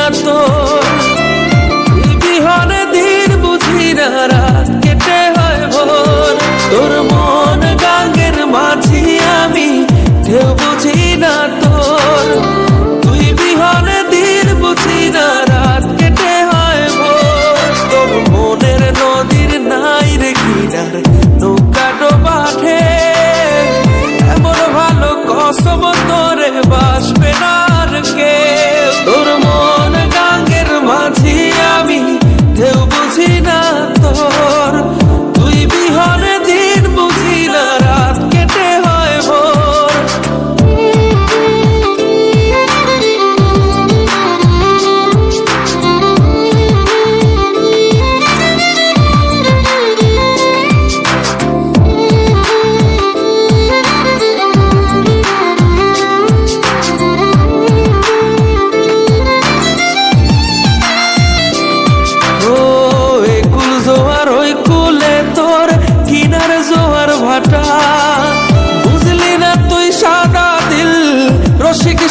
না তো। বিহনে দিন বুঝি না রাত কেটে হয় ভোর। তোর মন গাঙ্গের মাঝি আমি কেউ বুঝি না তোর। তুই বিহনে দিন বুঝি না রাত কেটে হয় ভোর। তোর মনের নদীর নাই রে কিনার, নৌকা ডোবাঠে এমন ভালো কসম তোরে বাসবে না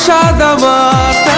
সাদা মাটা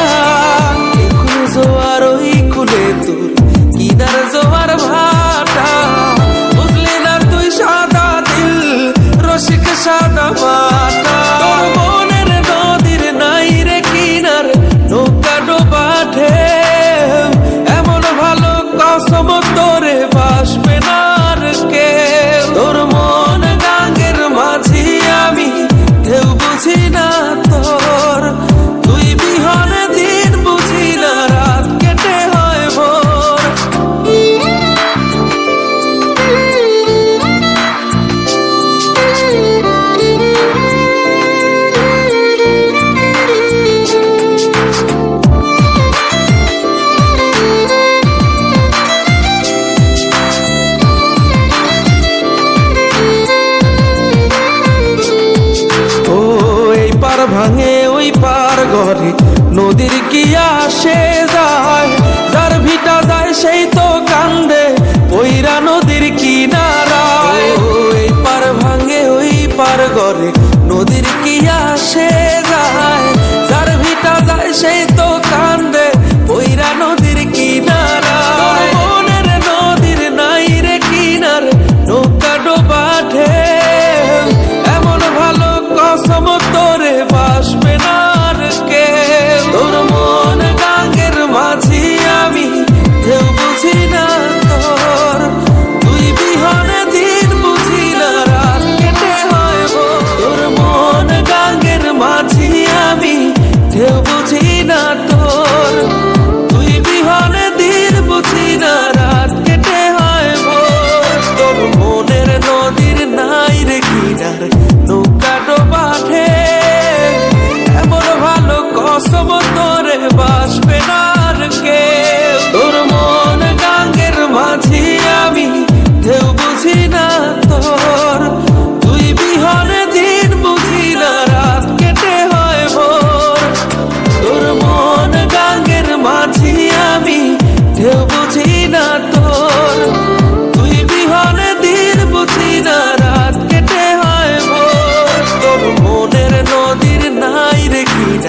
করে নদীর কি আসে যায়, যার ভিটা যায় সেই তো কান্দে। ওইরা নদীর কিনারায়। ওই পার ভাঙে, ওই পার গড়ে নদীর কি আসে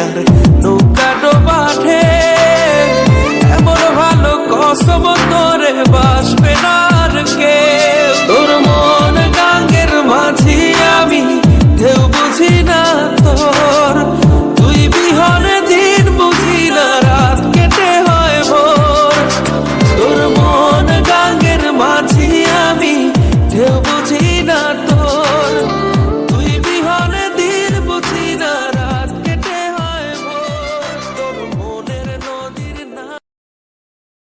No